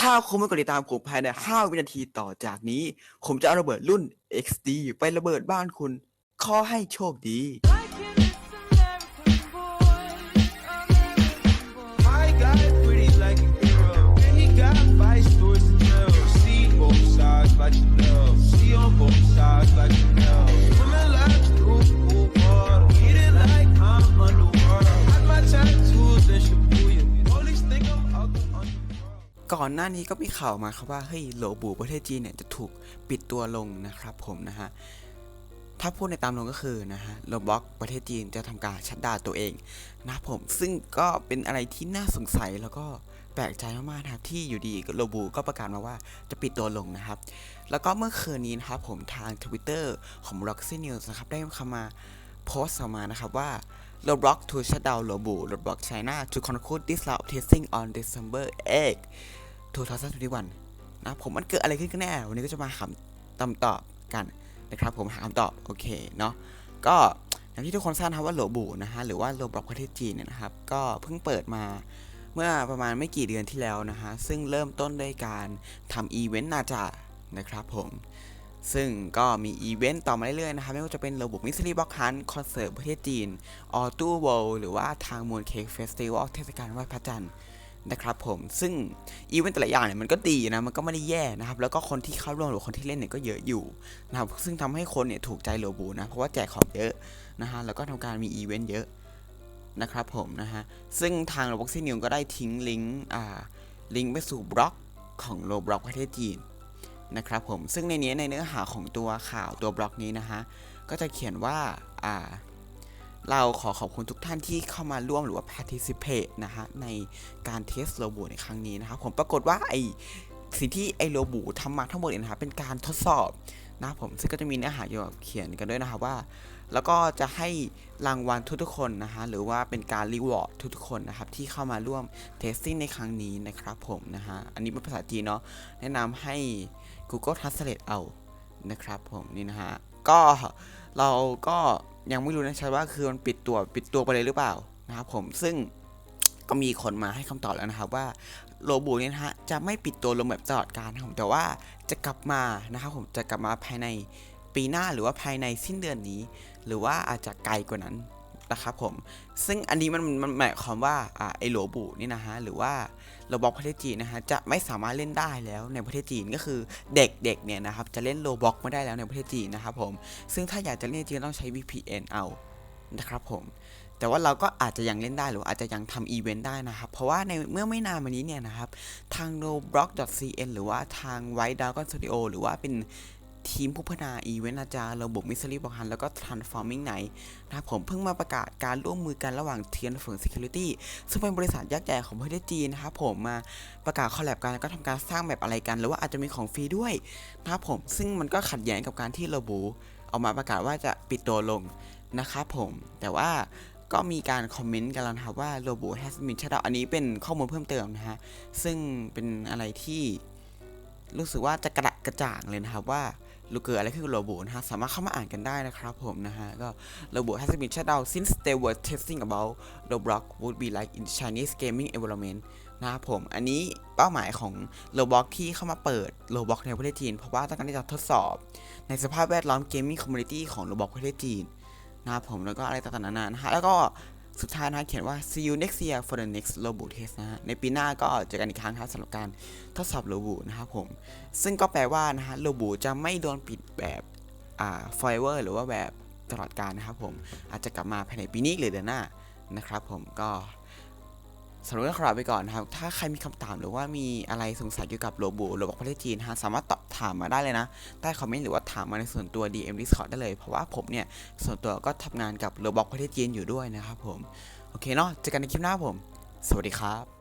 ถ้าคุณไม่กดติดตามผมภายใน 5 วินาทีต่อจากนี้ ผมจะเอาระเบิดรุ่น XD ไประเบิดบ้านคุณ ขอให้โชคดี ก่อนหน้านี้ก็มีข่าวมาครับว่าเฮ้ยโหลบูประเทศจีนเนี่ยจะถูกปิดตัวลงนะครับผมนะฮะถ้าพูดในตามตรงก็คือนะฮะโรบล็อกประเทศจีนจะทำการชัดดาวน์ตัวเองนะครับผมซึ่งก็เป็นอะไรที่น่าสงสัยแล้วก็แปลกใจมากๆนะครับที่อยู่ดีโรบูก็ประกาศมาว่าจะปิดตัวลงนะครับ แล้วก็เมื่อคืนนี้นะครับผมทาง Twitter ของ Roxy News นะครับได้เข้ามาโพสต์ออกมานะครับว่า Roblox to shut down Robo Roblox China to conclude this round testing on December 8 2021นนะผมมันเกิดอะไรขึ้นกันแน่ วันนี้ก็จะมาหาคำตอบกันนะครับผมหาคำตอบโอเคเนาะก็อย่างที่ทุกคนทราบนะครับว่าโลบูนะฮะหรือว่าโลบล็อกประเทศจีนเนี่ยนะครับก็เพิ่งเปิดมาเมื่อประมาณไม่กี่เดือนที่แล้วนะฮะซึ่งเริ่มต้นด้วยการทำอีเวนต์นาจานะครับผมซึ่งก็มีอีเวนต์ต่อมาเรื่อยๆนะครับไม่ว่าจะเป็นระบบมิสซิลี่บ็อกฮันคอนเสิร์ตประเทศจีนออตู้โวหรือว่าทางมูนเค้กเฟสติวัลเทศกาลไหว้พระจันทร์ นะครับผมซึ่งอีเวนต์แต่ละอย่างเนี่ยมันก็ดีนะมันก็ไม่ได้แย่นะครับแล้วก็คนที่เข้าร่วมหรือคนที่เล่นเนี่ยก็เยอะอยู่นะครับซึ่งทำให้คนเนี่ยถูกใจโลบูนะเพราะว่าแจกของเยอะนะฮะแล้วก็ทำการมีอีเวนต์เยอะนะครับผมนะฮะซึ่งทาง Roblox News ก็ได้ทิ้งลิงก์อ่าลิงก์ไปสู่บล็อกของโลบล็อกประเทศจีนนะครับผมซึ่งในนี้ในเนื้อหาของตัวข่าวตัวบล็อกนี้นะฮะก็จะเขียนว่าอ่า เราขอขอบคุณทุกท่านที่เข้ามาร่วมหรือว่า participate นะฮะ ในการเทสโลบูในครั้งนี้นะครับ ผมปรากฏว่าไอสิ่งที่ไอโลบูทำมาทั้งหมดเนี่ยนะครับเป็นการทดสอบนะครับผมซึ่งก็จะมีเนื้อหาอยู่เขียนกันด้วยนะครับว่า แล้วก็จะให้รางวัลทุกๆคนนะฮะหรือว่าเป็นการรีวอร์ดทุกๆคนนะครับที่เข้ามาร่วมเทสติ้งในครั้งนี้นะครับผมนะฮะอันนี้เป็นภาษาจีนเนาะแนะนำให้ Google Translate เอานะครับผมนี่นะฮะก็เราก็ ยังไม่รู้นะชัดว่าคือมันปิดตัวปิดตัวไปเลยหรือเปล่านะครับผมซึ่งก็มีคนมาให้คำตอบแล้วนะครับว่าโลบูเนี่ยนะฮะจะไม่ปิดตัวลงแบบตลอดกาลนะครับผมแต่ว่าจะกลับมานะครับผมจะกลับมาภายในปีหน้าหรือว่าภายในสิ้นเดือนนี้ หรือว่าอาจจะไกลกว่านั้น นะครับผม ซึ่งอันนี้มันมันหมายความว่าอ่าไอโลบูนี่นะฮะหรือว่าโลบอกประเทศจีนนะฮะจะไม่สามารถเล่นได้แล้วในประเทศจีนก็คือเด็กๆเนี่ยนะครับจะเล่นโลบอกไม่ได้แล้วในประเทศจีนนะครับผมซึ่งถ้าอยากจะเล่นจริงต้องใช้ VPN เอานะครับผมแต่ว่าเราก็อาจจะยังเล่นได้หรืออาจจะยังทำอีเวนต์ได้นะครับ เพราะว่าในเมื่อไม่นานมานี้เนี่ยนะครับ ทาง roblox.cn หรือว่าทาง White Dragon Studio หรือว่าเป็น ทีมผู้พัฒนาอีเวนต์อาจารย์ระบบมิสซิลี่บอกฮันแล้วก็ Transforming Night นะครับผมเพิ่งมาประกาศการร่วมมือกันระหว่างเทียนเฟิง Security ซึ่งเป็นบริษัทยักษ์ใหญ่ของประเทศจีนนะครับผมมาประกาศคอลแลบกันแล้วก็ทำการสร้างแบบอะไรกัน หรือว่าอาจจะมีของฟรีด้วยนะครับผมซึ่งมันก็ขัดแย้งกับการที่ระบุออกมาประกาศว่าจะปิดตัวลงนะครับผมแต่ว่าก็มีการคอมเมนต์กันแล้วนะครับว่าโลบู has been shut down อันนี้เป็นข้อมูลเพิ่มเติมนะฮะ ซึ่งเป็นอะไรที่รู้สึกว่าจะกระดะกระจ่างเลยนะครับว่า ลูกเกิดอะไรขึ้นกับโลบูนะฮะ สามารถเข้ามาอ่านกันได้นะครับผมนะฮะ ก็โลบู has been shut down since they were testing about Roblox would be like in Chinese gaming environment นะครับผม อันนี้เป้าหมายของ Roblox ที่เข้ามาเปิด Roblox ในประเทศจีน เพราะว่าต้องการที่จะทดสอบ ในสภาพแวดล้อม gaming community ของ Roblox ประเทศจีนนะครับผมแล้วก็อะไรต่างๆนานานะฮะแล้วก็ สุดท้ายนะเขียนว่า see you next year for the next Robo test นะฮะ ในปีหน้าก็เจอกันอีกครั้งครับสำหรับการทดสอบโรบูนะครับผม ซึ่งก็แปลว่านะฮะโรบูจะไม่โดนปิดแบบอ่า forever หรือว่าแบบตลอดกาลนะครับผม อาจจะกลับมาภายในปีนี้หรือเดือนหน้านะครับผมก็ สำหรับเรื่องขอลาไปก่อนนะครับ ถ้าใครมีคำถามหรือว่ามีอะไรสงสัยเกี่ยวกับโลบูโลบอกประเทศจีนฮะสามารถตอบถามมาได้เลยนะ ใต้คอมเมนต์หรือว่าถามมาในส่วนตัว DM Discord ได้เลย เพราะว่าผมเนี่ย ส่วนตัวก็ทำงานกับโลบอกประเทศจีนอยู่ด้วยนะครับผม โอเคเนาะ เจอกันในคลิปหน้าผม สวัสดีครับ